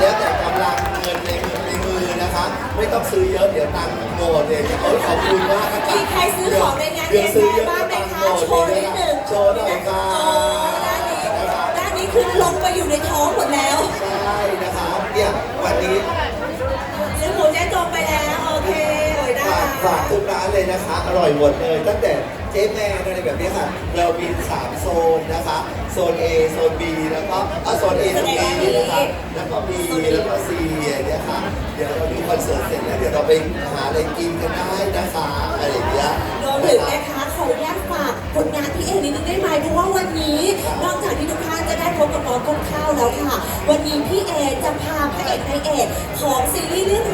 แล้วแต่กำลังเงินในมือในมือนะคะ ไม่ต้องซื้อเยอะเดี๋ยวตังค์โง่เองโอ้ยขอบคุณมากนะะมีใครซื้อของในงานเดี๋ยวซื้อเยอะบ้างไหมตังค์คะโง่โชว์นิดหนึ่งโชว์หน่อยค่ะโอ้ด้านนี้ด้านนี้คือลงไปอยู่ในท้องหมดแล้ว ใช่นะคะเนี่ยวันนี้ ฝากรักฝากทุกร้านเลยนะคะ อร่อยหมดเลย ตั้งแต่เจ๊แม่อะไรแบบนี้ค่ะ เรามีสามโซนนะคะ โซน A โซน B แล้วก็อะโซน A ตรงนี้นะคะแล้วก็ B แล้วก็ C อย่างเงี้ยค่ะ เดี๋ยวเราดูคอนเสิร์ตเสร็จแล้วเดี๋ยวเราไปหาอะไรกินกันได้นะคะอะไรอย่างเงี้ยรวมถึงนะคะขออนุญาตฝากผลงานพี่เอนิดนึงได้ไหมเพราะว่าวันนี้นอกจากที่ทุกท่านจะได้พบกับน้องต้นข้าวแล้วค่ะ วันนี้พี่เอจะพาพระเอกนายเอกของซีรีส์เรื่อง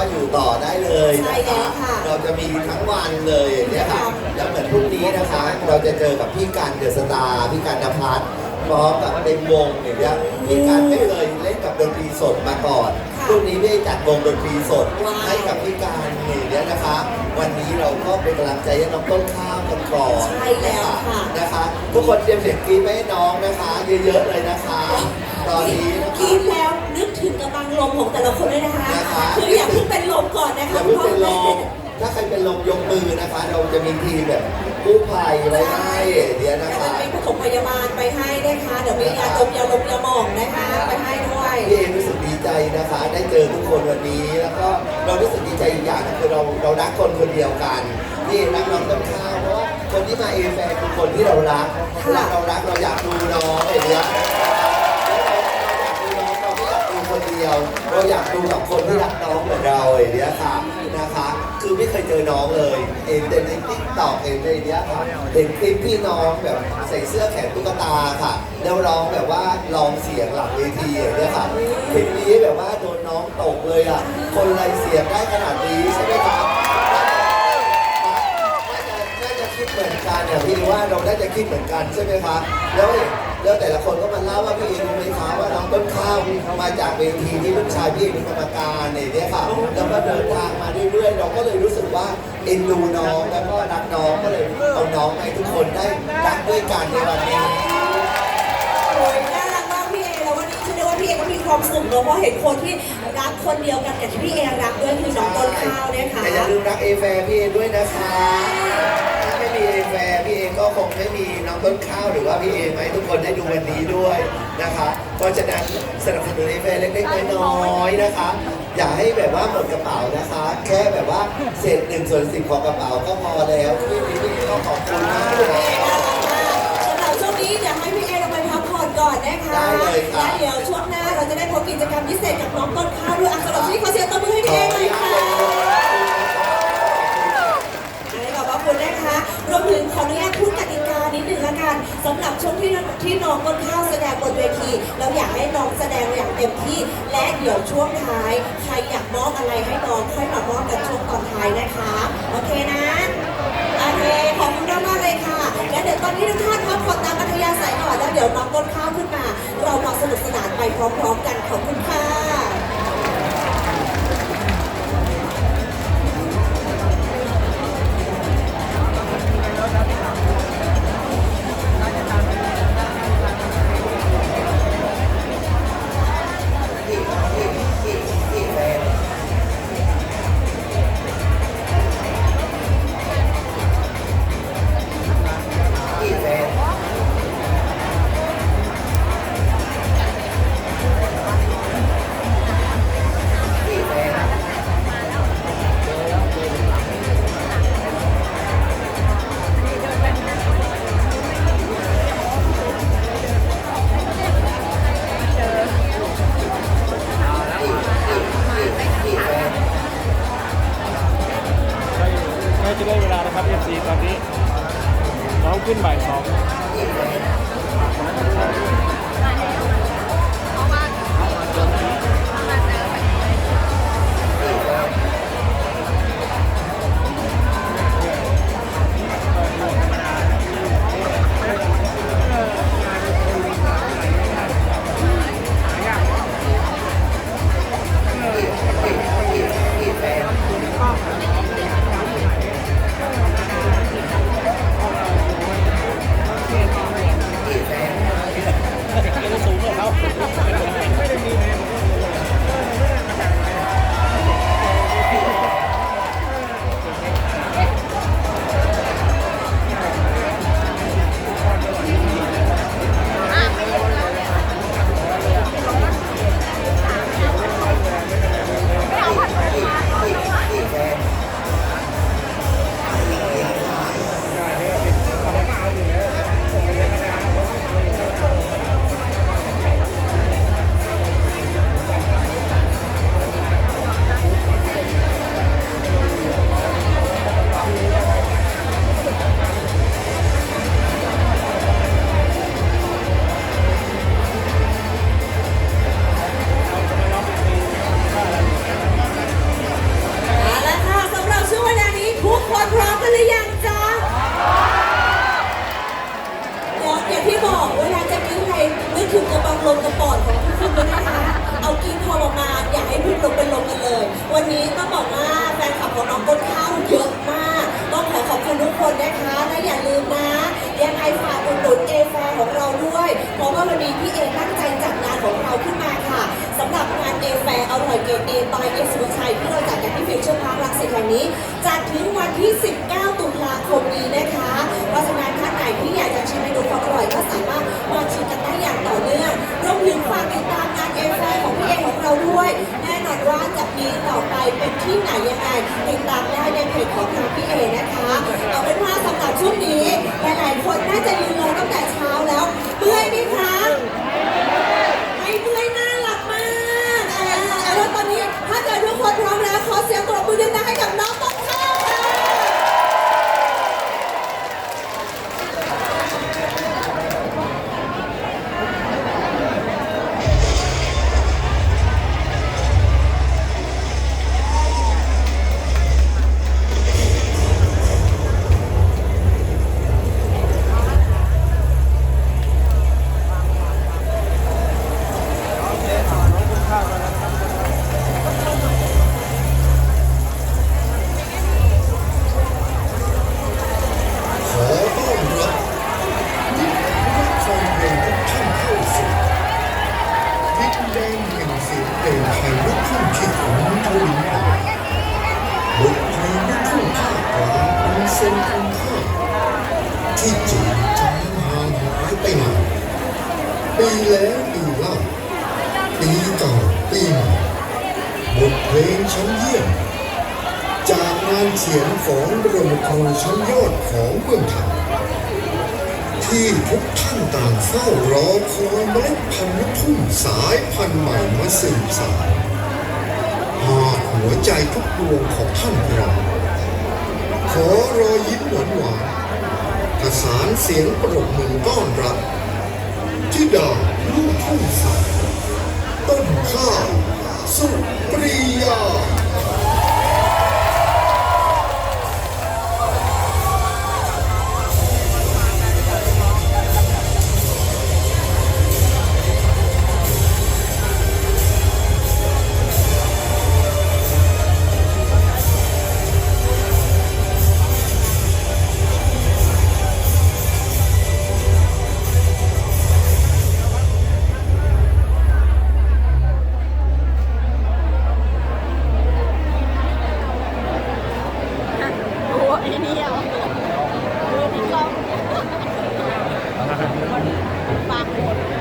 องอุ๋มก็อยู่ต่อได้เลยใช่นะแล้วคะค่ะ เราจะมีทั้งวันเลยอย่างเนี่ยค่ะแล้วเหมือนพรุ่งนี้นะคะ เราจะเจอกับพี่การเดอะสตาร์พี่การนภัสพร้อมกับเต็มวงอย่างเงี้ยพี่การไม่เคยเล่นกับดนตรีสดมาก่อนค่ะพรุ่งนี้ได้จัดวงดนตรีสดว้าว ให้กับพี่การอย่างเงี้ยนะคะ วันนี้เราก็เป็นกำลังใจให้น้องต้นข้าวกันก่อน ใช่แล้วค่ะ นะคะ ทุกคนเตรียมเสียงกรี๊ดไว้ให้น้องนะคะ เยอะๆเลยนะคะ ตอนนี้นะคะกินแล้วนึก ถึงกำลังลมของแต่ละคนด้วยนะคะ นะคะ คืออย่าเพิ่งเป็นลมก่อนนะอคะย่าเพิ่งเป็นลมถ้าใครเป็นลมยกมือนะคะ เราจะมีทีมแบบกู้ภัยไว้ให้เดี๋ยวนะเดี๋ยวคะมันมีปฐมพยาบาลไปให้นะคะ เดี๋ยวมียาดมยาลมยาหม่องนะคะ ไปให้ด้วย พี่เอรู้สึกดีใจนะคะ ได้เจอทุกคนวันนี้ แล้วก็เรารู้สึกดีใจอีกอย่างนึงคือเราเรารักคนคนเดียวกันพี่เอรักน้องต้นข้าวเพราะว่าคนที่มาเอแฟนคือคนที่เรารักค่ะ รักเรารักเราอยากดูน้องอย่างเงี้ย ดูน้องเราไม่อยากดูคนเดียว เราอยากดูกับคนที่รักน้องเหมือนเราอย่างเงี้ยค่ะนะคะ คือไม่เคยเจอน้องเลยเห็นแต่ในติ๊กต็อกเห็นในเนี้ยค่ะเห็นคลิปพี่น้องแบบใส่เสื้อแขนตุ๊กตาค่ะ แล้วร้องแบบว่าลองเสียงหลังเวทีอย่างเงี้ยค่ะคลิปนี้แบบว่าโดนน้องตกเลยอะคนไรเสียงได้ขนาดนี้ใช่ไหมครับน่าจะน่าจะคิด เหมือนกันเนี่ยพี่ว่าเราน่าจะคิดเหมือนกันใช่ไหมคะแล้วแล้วแต่ละคนก็มาเล่าว่าพี่เองรู้ไหมคะว่าน้องต้นข้าวมาจากเวทีที่ลูกชายพี่เองเป็นกรรมการเนี่ยค่ะแล้วก็เดินทางมาเรื่อยๆเราก็เลยรู้สึกว่าเอ็นดูน้องแล้วก็รักน้องก็เลยเอาน้องให้ทุกคนได้รักด้วยกันในวันนี้โอ้ยน่ารักมากพี่เอแล้ววันนี้เชื่อได้ว่าพี่เอก็มีความสุขเนอะเพราะเห็นคนที่รักคนเดียวกันกับที่พี่เอรักด้วยคือน้องต้นข้าวนะคะแต่อย่าลืมรักเอแฟร์พี่เอด้วยนะคะ ถ้าไม่มีเอแฟร์พี่เอก็คงไม่มีน้องต้นข้าวหรือว่าพี่เอไหมาให้ทุกคนได้ดูวันนี้ด้วยนะคะเพราะฉะนั้นสนับสนุนเอแฟร์เล็กๆน้อยๆนะคะ อย่าให้แบบว่าหมดกระเป๋านะคะ แค่แบบว่าเศษหนึ่งส่วนสิบของกระเป๋าก็พอแล้วพี่พี่พี่ก็ขอบคุณมากเลยน่ารักมากสำหรับช่วงนี้เดี๋ยวให้พี่เอลงไปพักผ่อนก่อนนะคะได้เลยครับและเดี๋ยวช่วงหน้าเราจะได้พบกิจกรรมพิเศษกับน้องต้นข้าวด้วยอะสำหรับช่วงนี้ขอเสียงตบมือ เวทีเราอยากให้น้องแสดงอย่างเต็มที่ และเดี๋ยวช่วงท้าย ใครอยากมอบอะไรให้น้องค่อยมามอบกันช่วงตอนท้ายนะคะ โอเคนะ ว่าวันนี้พี่เอตั้งใจจัดงานของเราขึ้นมาค่ะสำหรับงานเอแฟร์อร่อยเกรดเอบายเอสุชัยที่เราจัดกันที่ฟิวเจอร์พาร์ครังสิตแห่งนี้จัดถึงวันที่ 19 ตุลาคมนี้นะคะ เพราะฉะนั้นท่านไหนที่อยากจะชิมเมนูความอร่อยก็สามารถมาชิมกันได้อย่างต่อเนื่องรวมถึงฝากติดตามงานเอแฟร์ของพี่เอของเราด้วย แน่นอนว่าจะมีต่อไปเป็นที่ไหนยังไงติดตามได้ในเพจของทางพี่เอนะคะเอาเป็นว่าสำหรับช่วงนี้หลายๆคนน่าจะยืน เสียนของบรมครูชั้นยอดของเมืองไทยที่ทุกท่านต่างเฝ้ารอคอยเมล็ดพันธุ์ลูกทุ่งสายพันธุ์ใหม่มาสืบสานหากหัวใจทุกดวงของท่านเราขอรอยยิ้มหวานหวานๆประสานเสียงปรบมือต้อนรับที่ดาวลูกทุ่งสาย บางคน